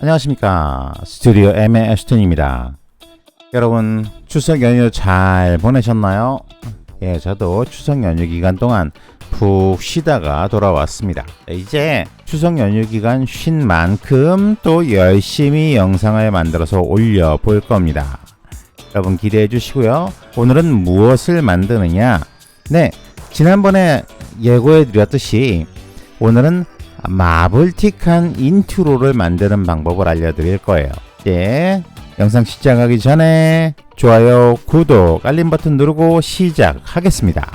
안녕하십니까. 스튜디오 M의 애스턴입니다. 여러분 추석 연휴 잘 보내셨나요? 예 저도 추석 연휴 기간 동안 푹 쉬다가 돌아왔습니다. 이제 추석 연휴 기간 쉰 만큼 또 열심히 영상을 만들어서 올려볼 겁니다. 여러분 기대해 주시고요. 오늘은 무엇을 만드느냐? 네 지난번에 예고해 드렸듯이 오늘은 마블틱한 인트로를 만드는 방법을 알려드릴 거예요. 예, 영상 시작하기 전에 좋아요, 구독, 알림 버튼 누르고 시작하겠습니다.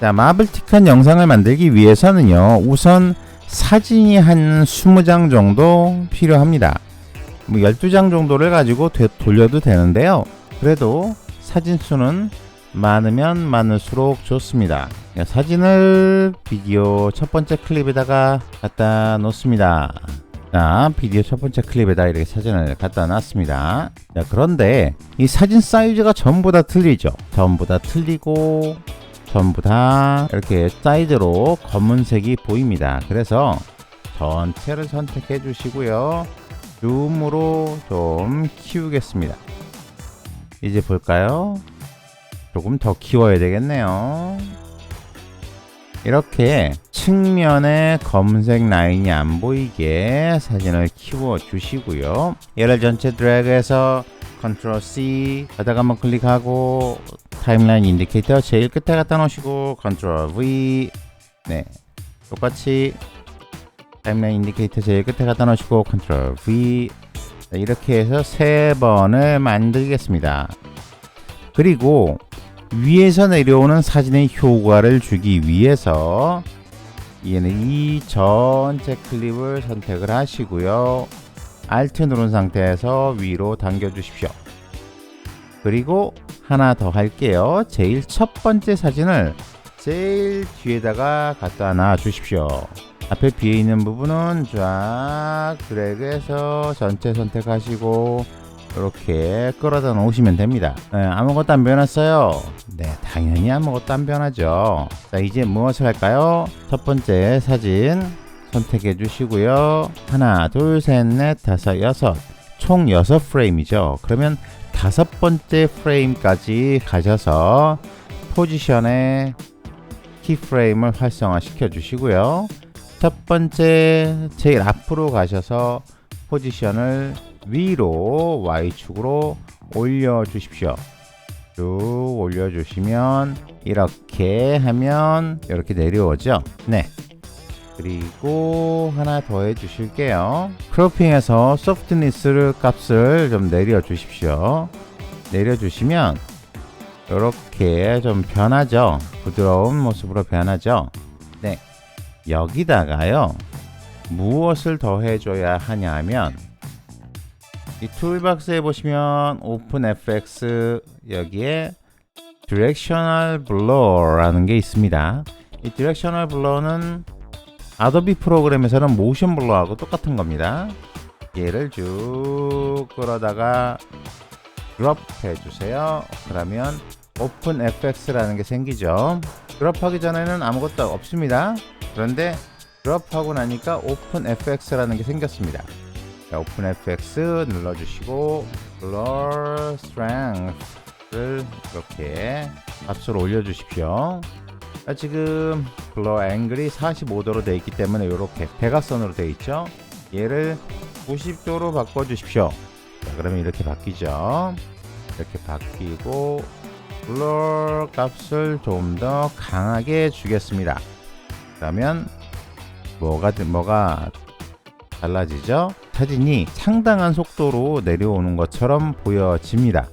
자, 마블틱한 영상을 만들기 위해서는요, 우선 사진이 한 20장 정도 필요합니다. 뭐 12장 정도를 가지고 되, 돌려도 되는데요. 그래도 사진 수는 많으면 많을수록 좋습니다. 자, 사진을 비디오 첫 번째 클립에다가 갖다 놓습니다. 자, 비디오 첫 번째 클립에다 이렇게 사진을 갖다 놨습니다. 자, 그런데 이 사진 사이즈가 전부 다 틀리죠. 전부 다 틀리고 전부 다 이렇게 사이드로 검은색이 보입니다. 그래서 전체를 선택해 주시고요. 줌으로 좀 키우겠습니다. 이제 볼까요? 조금 더 키워야 되겠네요. 이렇게 측면에 검은색 라인이 안 보이게 사진을 키워 주시고요. 얘를 전체 드래그해서 컨트롤 C 바닥 한번 클릭하고 타임라인 인디케이터 제일 끝에 갖다 놓으시고 컨트롤 V 네 똑같이 타임라인 인디케이터 제일 끝에 갖다 놓으시고 컨트롤 V 네, 이렇게 해서 세 번을 만들겠습니다. 그리고 위에서 내려오는 사진의 효과를 주기 위해서 얘는 이 전체 클립을 선택을 하시고요. Alt 누른 상태에서 위로 당겨 주십시오. 그리고 하나 더 할게요. 제일 첫 번째 사진을 제일 뒤에다가 갖다 놔 주십시오. 앞에 비어 있는 부분은 쫙 드래그해서 전체 선택하시고 이렇게 끌어다 놓으시면 됩니다. 네, 아무것도 안 변했어요. 네, 당연히 아무것도 안 변하죠. 자, 이제 무엇을 할까요? 첫 번째 사진 선택해 주시고요. 하나, 둘, 셋, 넷, 다섯, 여섯. 총 여섯 프레임이죠. 그러면 다섯 번째 프레임까지 가셔서 포지션에 키프레임을 활성화 시켜 주시고요. 첫 번째 제일 앞으로 가셔서 포지션을 위로 Y축으로 올려 주십시오. 쭉 올려 주시면 이렇게 하면 이렇게 내려오죠. 네. 그리고 하나 더 해 주실게요. 크로핑에서 소프트니스를 값을 좀 내려 주십시오. 내려 주시면 이렇게 좀 변하죠. 부드러운 모습으로 변하죠. 네. 여기다가요. 무엇을 더 해줘야 하냐면 이 툴박스에 보시면 오픈 FX 여기에 디렉셔널 블러라는 게 있습니다. 이 디렉셔널 블러는 아도비 프로그램에서는 모션 블러하고 똑같은 겁니다. 얘를 쭉 끌어다가 드롭 해주세요. 그러면 오픈 FX라는 게 생기죠. 드롭하기 전에는 아무것도 없습니다. 그런데 드롭하고 나니까 오픈 FX라는 게 생겼습니다. 자, 오픈 FX 눌러주시고 blur strength를 이렇게 값을 올려주십시오. 자, 지금 블러 앵글이 45도로 되어 있기 때문에 이렇게 대각선으로 되어 있죠. 얘를 90도로 바꿔 주십시오. 자, 그러면 이렇게 바뀌죠. 이렇게 바뀌고 블러 값을 좀 더 강하게 주겠습니다. 그러면 뭐가 뭐가 달라지죠? 사진이 상당한 속도로 내려오는 것처럼 보여집니다.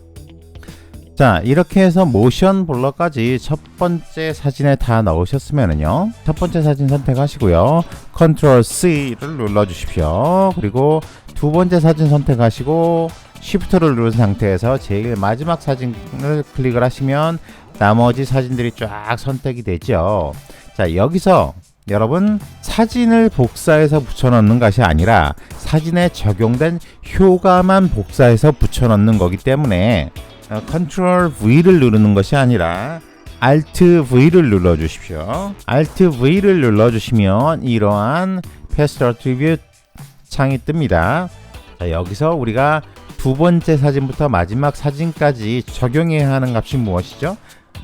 자 이렇게 해서 모션 블러까지 첫 번째 사진에 다 넣으셨으면은요 첫 번째 사진 선택하시고요. 컨트롤 C를 눌러 주십시오. 그리고 두 번째 사진 선택하시고 쉬프트를 누른 상태에서 제일 마지막 사진을 클릭을 하시면 나머지 사진들이 쫙 선택이 되죠. 자 여기서 여러분 사진을 복사해서 붙여넣는 것이 아니라 사진에 적용된 효과만 복사해서 붙여넣는 거기 때문에 어, Ctrl V를 누르는 것이 아니라 Alt V를 눌러 주십시오. Alt V를 눌러 주시면 이러한 Paste Attribute 창이 뜹니다. 자, 여기서 우리가 두 번째 사진부터 마지막 사진까지 적용해야 하는 값이 무엇이죠?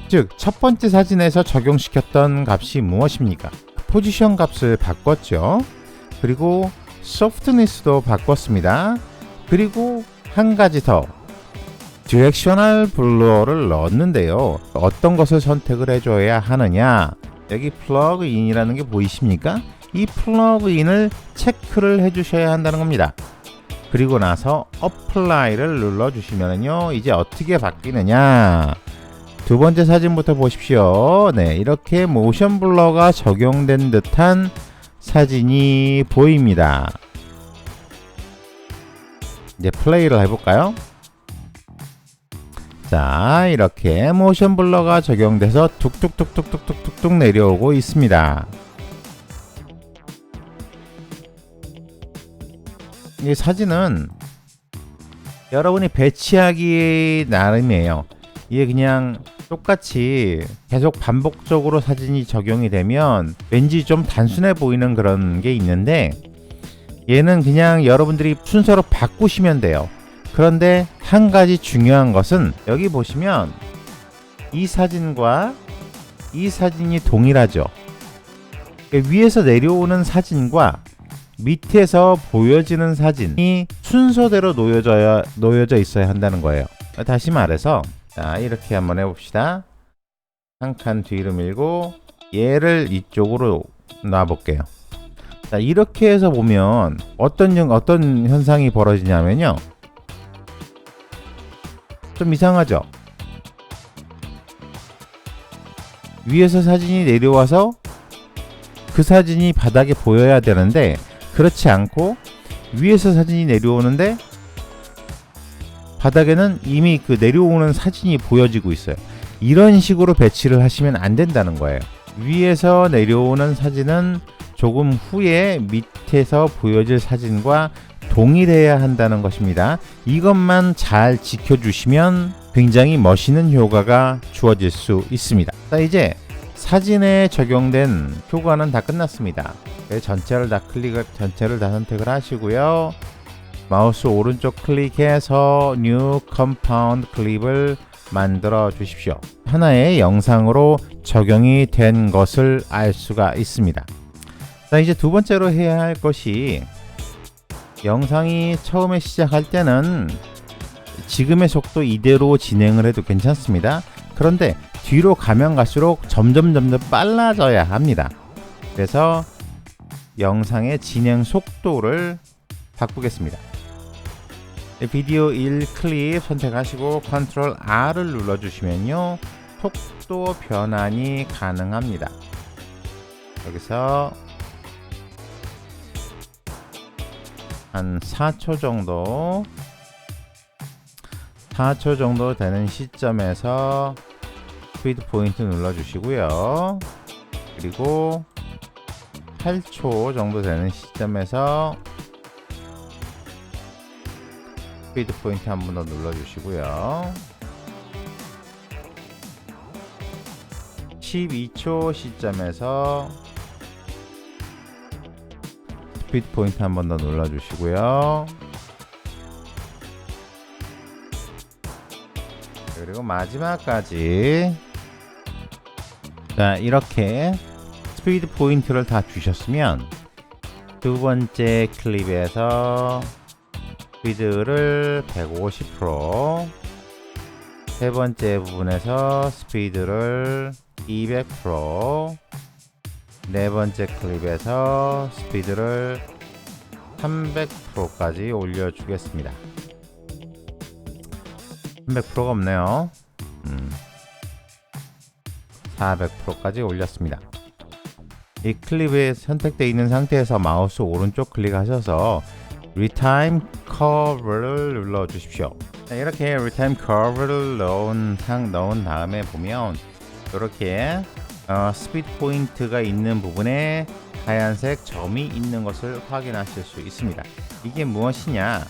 즉, 첫 번째 사진에서 적용시켰던 값이 무엇입니까? 포지션 값을 바꿨죠. 그리고 소프트니스도 바꿨습니다. 그리고 한 가지 더 디렉셔널 블러를 넣었는데요. 어떤 것을 선택을 해줘야 하느냐? 여기 플러그인이라는 게 보이십니까? 이 플러그인을 체크를 해주셔야 한다는 겁니다. 그리고 나서 apply를 눌러주시면요. 이제 어떻게 바뀌느냐? 두 번째 사진부터 보십시오. 네, 이렇게 모션 블러가 적용된 듯한 사진이 보입니다. 이제 플레이를 해볼까요? 자, 이렇게 모션 블러가 적용돼서 툭툭툭툭툭툭툭 내려오고 있습니다. 이 사진은 여러분이 배치하기 나름이에요. 이게 그냥 똑같이 계속 반복적으로 사진이 적용이 되면 왠지 좀 단순해 보이는 그런 게 있는데 얘는 그냥 여러분들이 순서로 바꾸시면 돼요. 그런데 한 가지 중요한 것은 여기 보시면 이 사진과 이 사진이 동일하죠. 위에서 내려오는 사진과 밑에서 보여지는 사진이 순서대로 놓여져야 놓여져 있어야 한다는 거예요. 다시 말해서 자 이렇게 한번 해봅시다. 한 칸 뒤로 밀고 얘를 이쪽으로 놔볼게요. 자 이렇게 해서 보면 어떤 현- 어떤 현상이 벌어지냐면요. 좀 이상하죠. 위에서 사진이 내려와서 그 사진이 바닥에 보여야 되는데 그렇지 않고 위에서 사진이 내려오는데 바닥에는 이미 그 내려오는 사진이 보여지고 있어요. 이런 식으로 배치를 하시면 안 된다는 거예요. 위에서 내려오는 사진은 조금 후에 밑에서 보여질 사진과 동일해야 한다는 것입니다. 이것만 잘 지켜주시면 굉장히 멋있는 효과가 주어질 수 있습니다. 자, 이제 사진에 적용된 효과는 다 끝났습니다. 네, 전체를 다 클릭을 전체를 다 선택을 하시고요. 마우스 오른쪽 클릭해서 New Compound 클립을 만들어 주십시오. 하나의 영상으로 적용이 된 것을 알 수가 있습니다. 자, 이제 두 번째로 해야 할 것이 영상이 처음에 시작할 때는 지금의 속도 이대로 진행을 해도 괜찮습니다. 그런데 뒤로 가면 갈수록 점점 점점 빨라져야 합니다. 그래서 영상의 진행 속도를 바꾸겠습니다. 네, 비디오 1 클립 선택하시고 컨트롤 R을 눌러주시면요 속도 변환이 가능합니다. 여기서 한 4초 정도 4초 정도 되는 시점에서 스피드 포인트 눌러주시고요. 그리고 8초 정도 되는 시점에서 스피드 포인트 한 번 더 눌러주시고요. 12초 시점에서 스피드 포인트 한 번 더 눌러주시고요. 그리고 마지막까지 자 이렇게 스피드 포인트를 다 주셨으면 두 번째 클립에서 스피드를 150%, 세 번째 부분에서 스피드를 200%, 네 번째 클립에서 스피드를 300%까지 올려주겠습니다. 300%가 없네요. 음, 400%까지 올렸습니다. 이 클립에 선택되어 있는 상태에서 마우스 오른쪽 클릭하셔서 Retime Curve를 눌러 주십시오. 이렇게 Retime Curve를 넣은 상 넣은 다음에 보면 이렇게 어, 스피드 포인트가 있는 부분에 하얀색 점이 있는 것을 확인하실 수 있습니다. 이게 무엇이냐?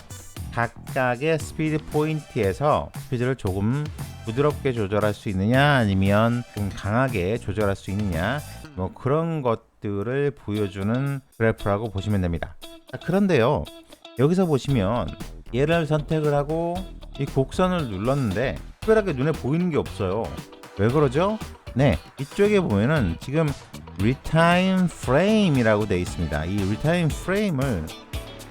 각각의 스피드 포인트에서 스피드를 조금 부드럽게 조절할 수 있느냐 아니면 좀 강하게 조절할 수 있느냐 뭐 그런 것들을 보여주는 그래프라고 보시면 됩니다. 자, 그런데요 여기서 보시면 얘를 선택을 하고 이 곡선을 눌렀는데 특별하게 눈에 보이는 게 없어요. 왜 그러죠? 네 이쪽에 보면은 지금 리타임 프레임이라고 되어 있습니다. 이 리타임 프레임을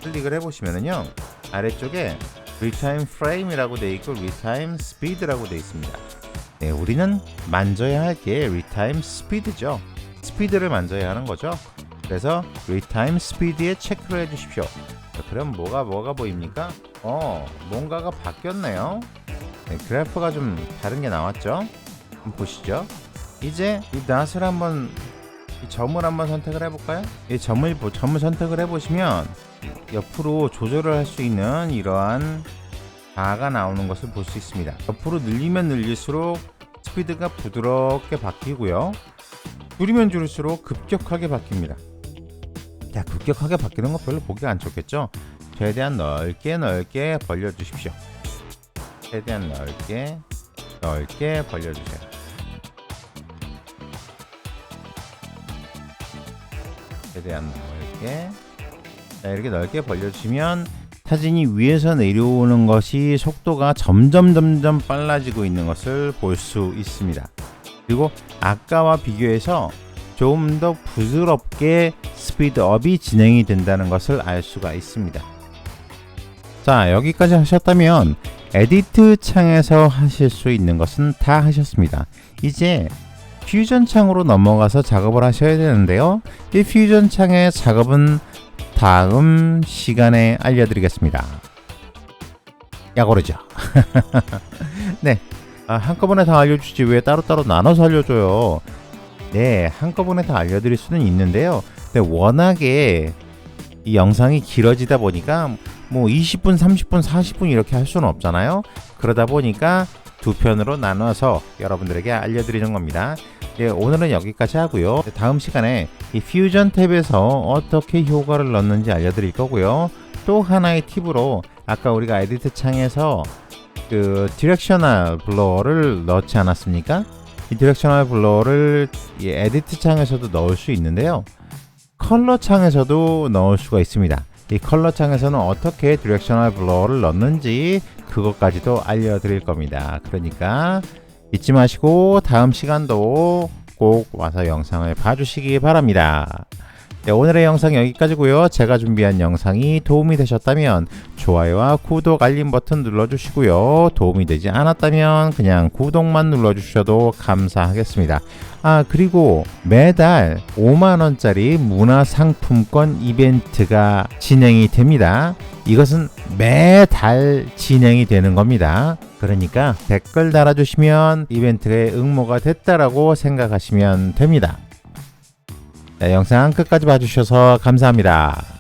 클릭을 해보시면은요 아래쪽에 리타임 프레임이라고 되어 있고 리타임 스피드라고 되어 있습니다. 네, 우리는 만져야 할게 리타임 스피드죠. 스피드를 만져야 하는 거죠. 그래서 리타임 스피드에 체크를 해주십시오. 자, 그럼 뭐가 뭐가 보입니까? 어, 뭔가가 바뀌었네요. 네, 그래프가 좀 다른 게 나왔죠. 한번 보시죠. 이제 이 낫을 한번 이 점을 한번 선택을 해볼까요? 이 점을 보- 점을 선택을 해보시면 옆으로 조절을 할 수 있는 이러한 바가 나오는 것을 볼 수 있습니다. 옆으로 늘리면 늘릴수록 스피드가 부드럽게 바뀌고요. 줄이면 줄일수록 급격하게 바뀝니다. 자, 급격하게 바뀌는 거 별로 보기 안 좋겠죠? 최대한 넓게 넓게 벌려주십시오. 최대한 넓게 넓게 벌려주세요. 최대한 넓게 자, 이렇게 넓게 벌려주시면 사진이 위에서 내려오는 것이 속도가 점점 점점 빨라지고 있는 것을 볼 수 있습니다. 그리고 아까와 비교해서 좀더 부드럽게 스피드업이 진행이 된다는 것을 알 수가 있습니다. 자, 여기까지 하셨다면 에디트 창에서 하실 수 있는 것은 다 하셨습니다. 이제 퓨전 창으로 넘어가서 작업을 하셔야 되는데요. 이 퓨전 창의 작업은 다음 시간에 알려드리겠습니다. 야고르죠. 네. 아, 한꺼번에 다 알려주지 왜 따로따로 나눠서 알려줘요. 네, 한꺼번에 다 알려드릴 수는 있는데요. 근데 워낙에 이 영상이 길어지다 보니까 뭐 20분, 30분, 40분 이렇게 할 수는 없잖아요. 그러다 보니까 두 편으로 나눠서 여러분들에게 알려드리는 겁니다. 네, 오늘은 여기까지 하고요. 다음 시간에 이 퓨전 탭에서 어떻게 효과를 넣는지 알려드릴 거고요. 또 하나의 팁으로 아까 우리가 에디트 창에서 그 디렉셔널 블러를 넣지 않았습니까? 이 디렉셔널 블러를 이 에디트 창에서도 넣을 수 있는데요. 컬러 창에서도 넣을 수가 있습니다. 이 컬러 창에서는 어떻게 디렉셔널 블러를 넣는지 그것까지도 알려드릴 겁니다. 그러니까 잊지 마시고 다음 시간도 꼭 와서 영상을 봐주시기 바랍니다. 네, 오늘의 영상 여기까지고요. 제가 준비한 영상이 도움이 되셨다면 좋아요와 구독 알림 버튼 눌러주시고요. 도움이 되지 않았다면 그냥 구독만 눌러주셔도 감사하겠습니다. 아 그리고 매달 5만원짜리 문화상품권 이벤트가 진행이 됩니다. 이것은 매달 진행이 되는 겁니다. 그러니까 댓글 달아주시면 이벤트에 응모가 됐다라고 생각하시면 됩니다. 네, 영상 끝까지 봐주셔서 감사합니다.